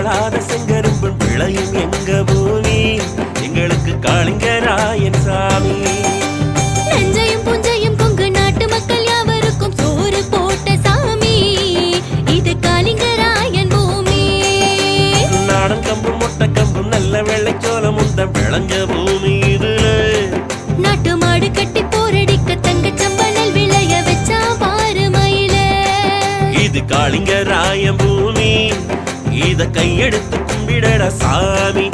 மாளாத செங்கரும்பும் விளையும் எங்க பூமி? எங்களுக்கு காளிங்கராயன் சாமி. நஞ்சையும் புஞ்சையும் கொங்கு நாட்டு மக்கள் யாவருக்கும் சோறு போட்ட சாமி. இது காளிங்கராயன் பூமி. நாடன் கம்பும் மொட்டை கம்பும் நல்ல வெள்ளைச்சோளம் உண்ட விளைஞ்ச பூமி இதுல. நாட்டு மாடு கட்டி போரடிக்க தங்கச் சம்பளல் விளைய வச்சா பாரு மயில. இது இத கையெடுத்து கும்பிடட சாமி.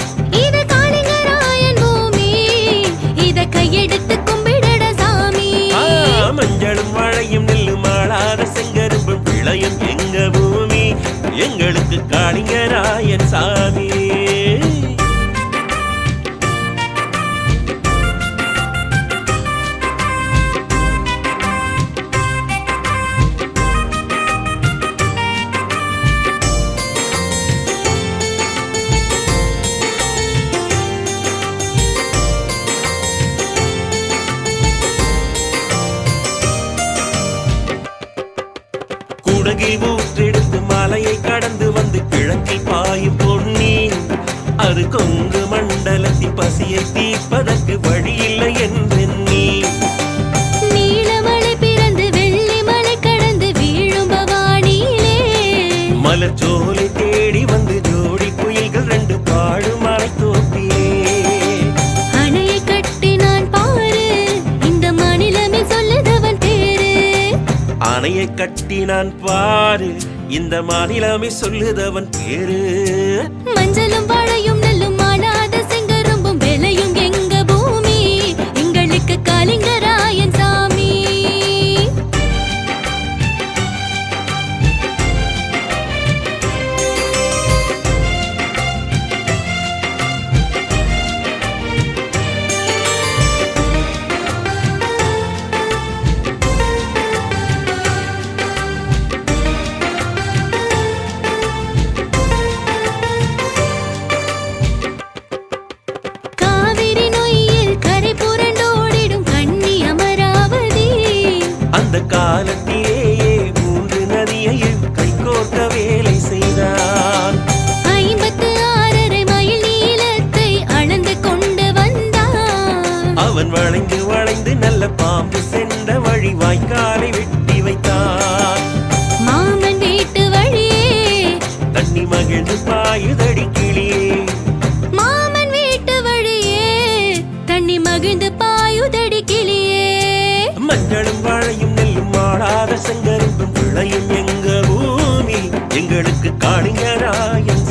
குடகில் ஊற்றெடுத்து மலையை கடந்து வந்து கிழக்கில் பாயும் பொன்னி அது கொங்கு மண்டலத்தின் பசியை தீர்ப்பதற்கு வழியில்லை என்று கட்டினான் பாரு. இந்த மாநிலமே சொல்லுதவன் பேரு. மஞ்சளும் வாழையும் வாய்க்காலை வெட்டி வைத்தான் மாமன் வீட்டு வழியே தண்ணி மகிழ்ந்து பாயுதடி கிளியே மாமன் வீட்டு வழியே தண்ணி மகிழ்ந்து பாயுதடி கிளியே. மஞ்சளும் வாழையும் நெல்லும் மாடாத செங்கரும்பும் விளையும் எங்க பூமி? எங்களுக்கு காளிங்கராயன்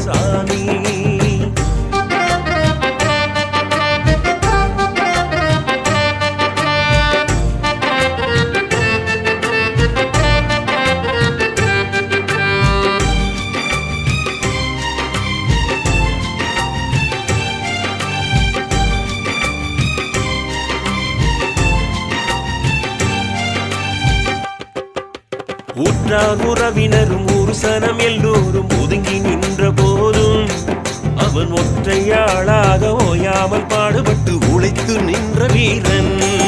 உற்றார் உறவினரும் ஒரு சனம் எல்லோரும் ஒதுங்கி நின்ற போதும். அவன் ஒற்றையாளாக ஓயாமல் பாடுபட்டு உழைத்து நின்ற வீரன்.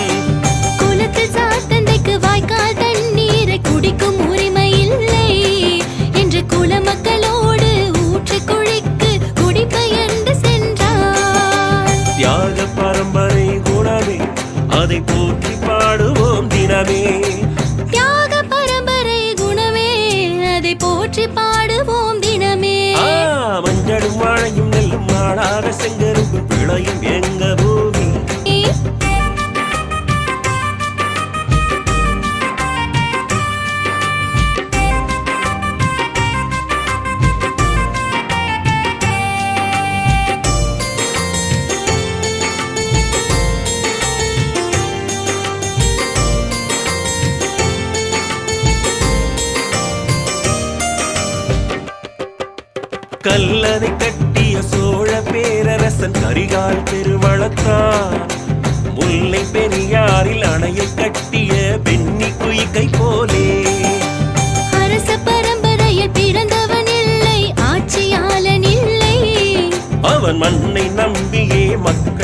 அதை போற்றி பாடுவோம் தினமே. மஞ்சளும் வாழையும் நெல்லும் மாடாக செங்கரும்பு பிழையும் எங்க கல்லறை கட்டிய சோழ பேரரசன் கரிகால் பெருவளத்தான். முல்லை பெரியாரில் அணையை கட்டிய பெண்ணி குயிக்கை போலே. அரச பரம்பரையில் பிறந்தவன் இல்லை ஆட்சியாளன் இல்லை. அவன் மண்ணை நம்பியே மக்களை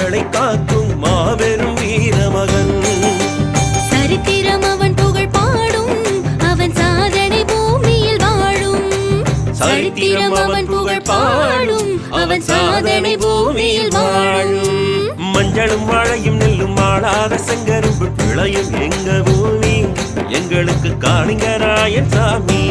மஞ்சளும் வாழையும் நெல்லும் ஆளாத செங்கரும்பு பிழையும் எங்க பூமி? எங்களுக்கு காளிங்கராயன் சாமி.